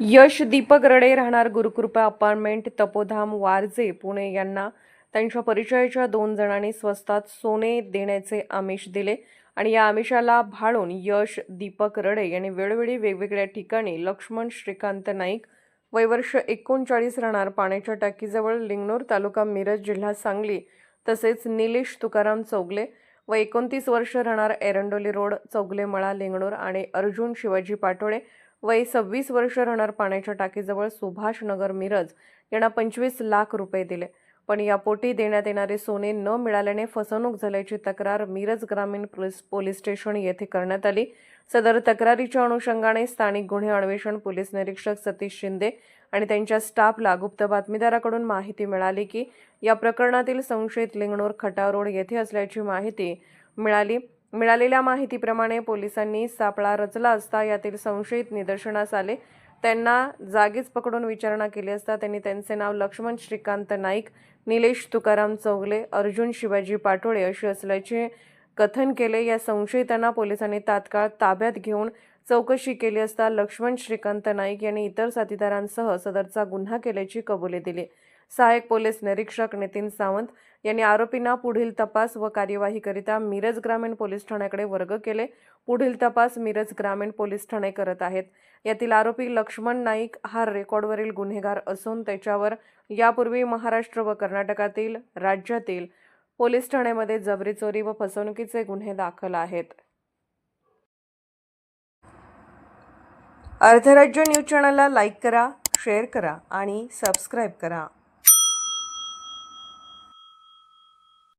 यश दीपक रडे राहणार गुरुकृपा अपार्टमेंट तपोधाम वारजे पुणे यांना त्यांच्या परिचयाच्या दोन जणांनी स्वस्तात सोने देण्याचे आमिष दिले आणि या आमिषाला भाळून यश दीपक रडे यांनी वेळोवेळी वेगवेगळ्या ठिकाणी लक्ष्मण श्रीकांत नाईक वयवर्ष एकोणचाळीस राहणार पाण्याच्या टाकीजवळ लिंगणूर तालुका मिरज जिल्हा सांगली तसेच निलेश तुकाराम चौगले व एकोणतीस वर्ष राहणार एरंडोली रोड चौगले मळा लिंगणूर आणि अर्जुन शिवाजी पाटोळे वय सव्वीस वर्ष राहणार पाण्याच्या टाकीजवळ सुभाष नगर मिरज यांना पंचवीस लाख रुपये दिले. पण यापोटी देण्यात येणारे सोने न मिळाल्याने फसवणूक झाल्याची तक्रार मिरज ग्रामीण पोलीस पोलीस स्टेशन येथे करण्यात आली. सदर तक्रारीच्या अनुषंगाने स्थानिक गुन्हे अन्वेषण पोलीस निरीक्षक सतीश शिंदे आणि त्यांच्या स्टाफला गुप्त बातमीदाराकडून माहिती मिळाली की या प्रकरणातील संशयित लिंगणूर खटारोड येथे असल्याची माहिती मिळाली. मिळालेल्या माहितीप्रमाणे पोलिसांनी सापळा रचला असता यातील संशयित निदर्शनास आले. त्यांना जागीच पकडून विचारणा केली असता त्यांनी त्यांचे नाव लक्ष्मण श्रीकांत नाईक निलेश तुकाराम चौगले अर्जुन शिवाजी पाटोळे अशी असल्याचे कथन केले. या संशयितांना पोलिसांनी तात्काळ ताब्यात घेऊन चौकशी केली असता लक्ष्मण श्रीकांत नाईक यांनी इतर साथीदारांसह सदरचा गुन्हा केल्याची कबुली दिली. सहाय्यक पोलीस निरीक्षक नितीन सावंत यांनी आरोपींना पुढील तपास व कार्यवाहीकरिता मिरज ग्रामीण पोलीस ठाण्याकडे वर्ग केले. पुढील तपास मिरज ग्रामीण पोलीस ठाणे करत आहेत. यातील आरोपी लक्ष्मण नाईक हा रेकॉर्डवरील गुन्हेगार असून त्याच्यावर यापूर्वी महाराष्ट्र व कर्नाटकातील राज्यातील पोलीस ठाण्यामध्ये जबरी चोरी व फसवणुकीचे गुन्हे दाखल आहेत. अर्धराज्य न्यूज चॅनलला लाईक करा शेअर करा आणि सबस्क्राईब करा.